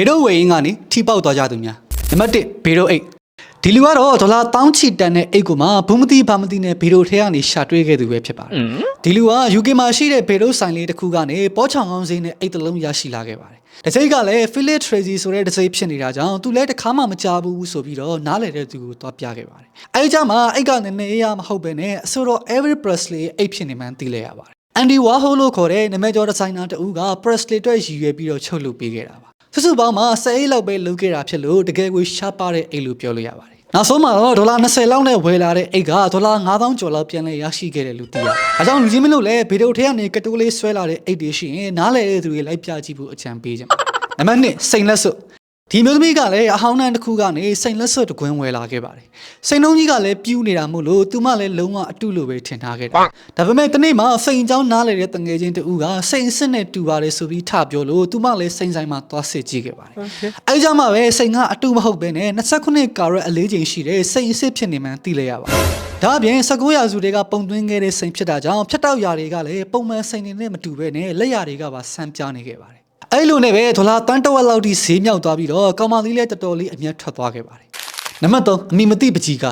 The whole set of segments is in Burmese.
ဘေဒိုဝေးင်းကနေထိပေါက်သွားကြသူများနံပါတ်1ဘေဒိုအိတ်ဒီလူကတော့ဒေါ်လာတောင်းချီတန်တဲ့အိတ်ကိုမှဘူးမသိဘာမသိနဲ့ဘေဒိုထဲကနေရှာတွေ့ခဲ့သူပဲဖြစ်ပါတယ်ဒီလူက UK မှာရှိတဲ့ဘေဒိုဆိုင်လေးတစ်ခုကနေပေါ်ချောင်ကောင်းစင်းနဲ့အိတ်တစ်လုံးရရှိလာခဲ့ပါတယ်တစ်စိတ်ကလည်း Philip Tracy ဆိုတဲ့တစ်စိတ်ဖြစ်နေတာကြောင့်သူလည်းတစ်ခါမှမကြားဘူးဆိုပြီးတော့နားလည်တဲ့သူကိုသွားပြခဲ့ပါတယ်အဲဒီကြမှာအိတ်ကနည်းနည်းရမဟုတ်ပဲနဲ့အဆိုတော့ Every Presley အိတ်ဖြစ်နေမှန်းသိလဲရပါတယ် Andy Warhol လို့ခေါ်တဲ့နာမည်ကျော်ဒီဇိုင်နာတဦးက Presley အတွက်ရည်ရွယ်ပြီးတော့ချုပ်လုပ်ပေးခဲ့တာပါ စုစုပေါင်းမှာ10အိတ်လောက်ပဲလုပ်ခဲ့တာဖြစ်လို့တကယ်ကိုရှားပါတဲ့အိတ်လို့ပြောလို့ရပါတယ်နောက်ဆုံးမှာတော့ဒေါ်လာ20လောက်နဲ့ဝယ်လာတဲ့အိတ်ကဒေါ်လာ9000ကျော်လောက်ပြန်လဲရရှိခဲ့တယ်လို့သိရတယ်။အဲကြောင့်လူချင်းမလို့လည်းဗီဒီယိုထဲကနေကတိုးလေးဆွဲလာတဲ့အိတ်တွေရှိရင်နားလည်တဲ့သူတွေလိုက်ပြကြည့်ဖို့အကြံပေးခြင်း။နံပါတ်1စိန်လက်စွပ် ဒီမျိုးသမီးကလည်းအဟောင်းနှံတစ်ခုကနေစိန်လက်စွပ်တစ်ကွင်းဝယ်လာခဲ့ပါတယ်။စိန်နှုံးကြီးကလည်းပြူးနေတာမို့လို့သူမလည်းလုံးဝအတုလိုပဲထင်ထားခဲ့တယ်။ဒါပေမဲ့တနေ့မှစိန်เจ้าနားလေတဲ့တငယ်ချင်းတူကစိန်အစ်စ်နဲ့တူပါတယ်ဆိုပြီးထပြောလို့သူမလည်းစိန်ဆိုင်မှာသွားစစ်ကြည့်ခဲ့ပါတယ်။အဲကြောင့်မှပဲစိန်ကအတုမဟုတ်ပဲနဲ့29ကာရက်အလေးချိန်ရှိတဲ့စိန်အစ်စ်ဖြစ်နေမှန်းသိလိုက်ရပါတယ်။ဒါအပြင်19ရာစုတွေကပုံသွင်းခဲ့တဲ့စိန်ဖြစ်တာကြောင့်ဖြတ်တောက်ရာတွေကလည်းပုံမှန်စိန်တွေနဲ့မတူပဲနဲ့လက်ရာတွေကပါဆန်းပြားနေခဲ့ပါတယ်။ ။ အဲ့လိုနဲ့ပဲဒေါ်လာတန်တဝက်လောက်ထိဈေးမြောက်သွားပြီးတော့ကောင်မလေးလည်းတော်တော်လေးအမျက်ထွက်သွားခဲ့ပါတယ်။နံပါတ်3အမိမတိပကြီးက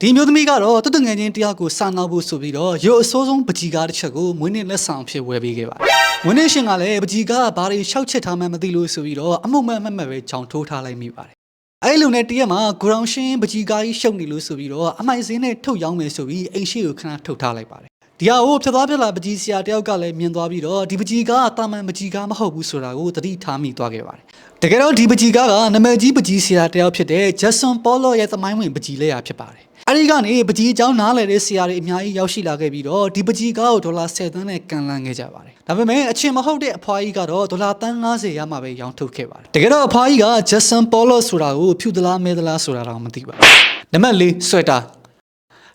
ဒီမျိုးသမီးကတော့တွတ်တငယ်ချင်းတယောက်ကိုစာနာဖို့ဆိုပြီးတော့ရုပ်အစိုးဆုံးပကြီးကားတစ်ချက်ကိုမွေးနေ့လက်ဆောင်ဖြစ်ဝယ်ပေးခဲ့ပါတယ်။မွေးနေ့ရှင်ကလည်းပကြီးကားဘာတွေရှောက်ချစ်ထားမှန်းမသိလို့ဆိုပြီးတော့အမှုမှန်မှန်မှန်ပဲကြောင်ထိုးထားလိုက်မိပါတယ်။အဲ့လိုနဲ့တရက်မှာဂရောင်ရှင်းပကြီးကားကြီးရှုပ်နေလို့ဆိုပြီးတော့အမိုက်စင်းနဲ့ထုတ်ရောင်းမယ်ဆိုပြီးအိမ်ရှိကိုခဏထုတ်ထားလိုက်ပါတယ်။ ဒီဟာကိုဖြတ်သွားဖြတ်လာပကြီးဆရာတယောက်ကလည်းမြင်သွားပြီးတော့ဒီပကြီးကားကတာမန်ပကြီးကားမဟုတ်ဘူးဆိုတာကိုသတိထားမိသွားခဲ့ပါတယ်။တကယ်တော့ဒီပကြီးကားကနာမည်ကြီးပကြီးဆရာတယောက်ဖြစ်တဲ့ Jason Paulo ရဲ့သမိုင်းဝင်ပကြီးလက်ရာဖြစ်ပါတယ်။အဲဒီကနေပကြီးအကြောင်းနားလည်တဲ့ဆရာတွေအများကြီးရောက်ရှိလာခဲ့ပြီးတော့ဒီပကြီးကားကိုဒေါ်လာ10သန်းနဲ့ကန်လန်းခဲ့ကြပါတယ်။ဒါပေမဲ့အချင်းမဟုတ်တဲ့အဖွားကြီးကတော့ဒေါ်လာ350ရမှပဲရောင်းထုတ်ခဲ့ပါတယ်။တကယ်တော့အဖွားကြီးက Jason Paulo ဆိုတာကိုဖြူသလားမဲသလားဆိုတာတော့မသိပါဘူး။နံပါတ်၄ဆွဲတာ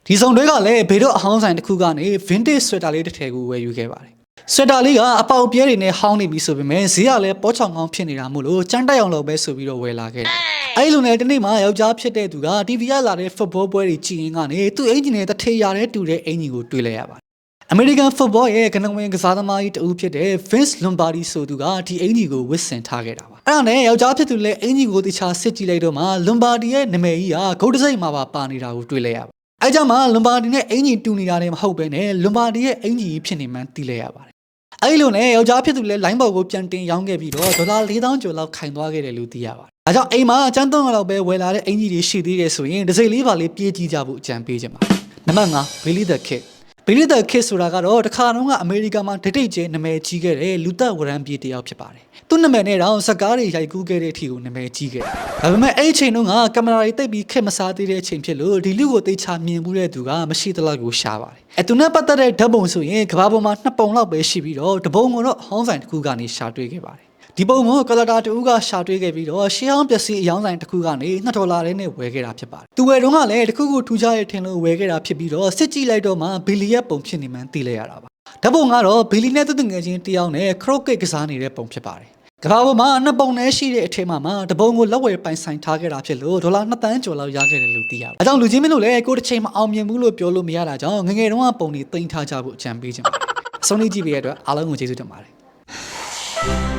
ဒီစုံတွေကလည်းဘေတော့အဟောင်းဆိုင်တစ်ခုကနေ vintage sweater လေးတစ်ထည်ကိုဝယ်ယူခဲ့ပါတယ်။ sweater လေးကအပေါက်ပြဲတွေနဲ့ဟောင်းနေပြီဆိုပေမဲ့ဈေးကလည်းပေါချောင်ကောင်းဖြစ်နေတာမို့လို့ចမ်းတက်အောင်လုပ်ပဲဆိုပြီးတော့ဝယ်လာခဲ့တယ်။အဲဒီလိုနဲ့ဒီနေ့မှယောက်ျားဖြစ်တဲ့သူက TV ရလာတဲ့ football ပွဲတွေကြည့်ရင်ကနေသူ့အင်ဂျင်နဲ့တထေရတဲ့တူတဲ့အင်ဂျင်ကိုတွေ့လိုက်ရပါတယ်။ American football ရဲ့ကနဝင်ကစားသမားကြီးတဦးဖြစ်တဲ့ Vince Lombardi ဆိုသူကဒီအင်ဂျင်ကိုဝစ်ဆင်ထားခဲ့တာပါ။အဲ့ဒါနဲ့ယောက်ျားဖြစ်သူလည်းအင်ဂျင်ကိုတခြားစစ်ကြည့်လိုက်တော့မှ Lombardi ရဲ့နာမည်ကြီးကဂုတ်တစိမ့်မှာပါပါနေတာကိုတွေ့လိုက်ရပါတယ် အဲကြောင့်မှလွန်ပါဒီနဲ့အင်ဂျီတူနေတာလည်းမဟုတ်ပဲနဲ့လွန်ပါဒီရဲ့အင်ဂျီဖြစ်နေမှန်းသိလဲရပါတယ်။အဲဒီလိုနဲ့ယောက်ျားဖြစ်သူလည်းလိုင်းဘော်ကိုပြန်တင်ရောင်းခဲ့ပြီးတော့ဒေါ်လာ4000ကျော်လောက်ခိုင်သွားခဲ့တယ်လို့သိရပါတယ်။ဒါကြောင့်အိမ်မှာအကျန်းသုံးလောက်ပဲဝယ်လာတဲ့အင်ဂျီတွေရှိသေးတယ်ဆိုရင်တစ်စိတ်လေးပါလေးပြေးကြည့်ကြဖို့အကြံပေးချင်ပါတယ်။နံပါတ်5 Billy the Kid Billy the Kid ဆိုတာကတော့တခါတော့ကအမေရိကန်မှာဒိတ်ဒိတ်ကျဲနာမည်ကြီးခဲ့တဲ့လူသက်ဝရမ်းပြေးတစ်ယောက်ဖြစ်ပါတယ်။သူ့နာမည်နဲ့တော့စကားတွေရိုက်ကူးခဲ့တဲ့အထိကိုနာမည်ကြီးခဲ့တယ်။ဒါပေမဲ့အဲ့ဒီအချိန်တုန်းကကင်မရာတွေတိတ်ပြီးခက်မစားသေးတဲ့အချိန်ဖြစ်လို့ဒီလူကိုသိချမြင်မှုတဲ့သူကမရှိသလောက်ကိုရှားပါတယ်။အဲသူနဲ့ပတ်သက်တဲ့ဓာတ်ပုံဆိုရင်ကဘာပေါ်မှာနှစ်ပုံလောက်ပဲရှိပြီးတော့တပုံကတော့ဟောင်းဆိုင်တစ်ခုကနေရှာတွေ့ခဲ့ပါတယ်။ ဒီပုံကိုကလတာတူကရှာတွေ့ခဲ့ပြီးတော့ရှေးအောင်ပစ္စည်းအယောင်းဆိုင်တစ်ခုကနေ2ဒေါ်လာနဲ့ဝယ်ခဲ့တာဖြစ်ပါတယ်။သူဝယ်တော့ကလည်းတစ်ခုခုထူခြားရထင်လို့ဝယ်ခဲ့တာဖြစ်ပြီးတော့စစ်ကြည့်လိုက်တော့မှဘီလီရဲ့ပုံဖြစ်နေမှန်းသိလဲရတာပါ။ဓာတ်ပုံကတော့ဘီလီနဲ့သူငယ်ချင်းတယောက်နဲ့ခရို့ကစ်ကစားနေတဲ့ပုံဖြစ်ပါတယ်။ကဘာပေါ်မှာနှစ်ပုံနဲ့ရှိတဲ့အထက်မှာမှတပုံကိုလက်ဝယ်ပိုင်ဆိုင်ထားခဲ့တာဖြစ်လို့ဒေါ်လာ2တန်းကျော်လောက်ရခဲ့တယ်လို့သိရတယ်။အဲကြောင့်လူချင်းမင်းတို့လည်းကိုတစ်ချိန်မအောင်မြင်ဘူးလို့ပြောလို့မရတာကြောင့်ငငယ်တုန်းကပုံတွေတင်ထားကြဖို့အကြံပေးချင်ပါတယ်။အဆုံးလေးကြည့်ပေးရတဲ့အတွက်အားလုံးကိုကျေးဇူးတင်ပါတယ်။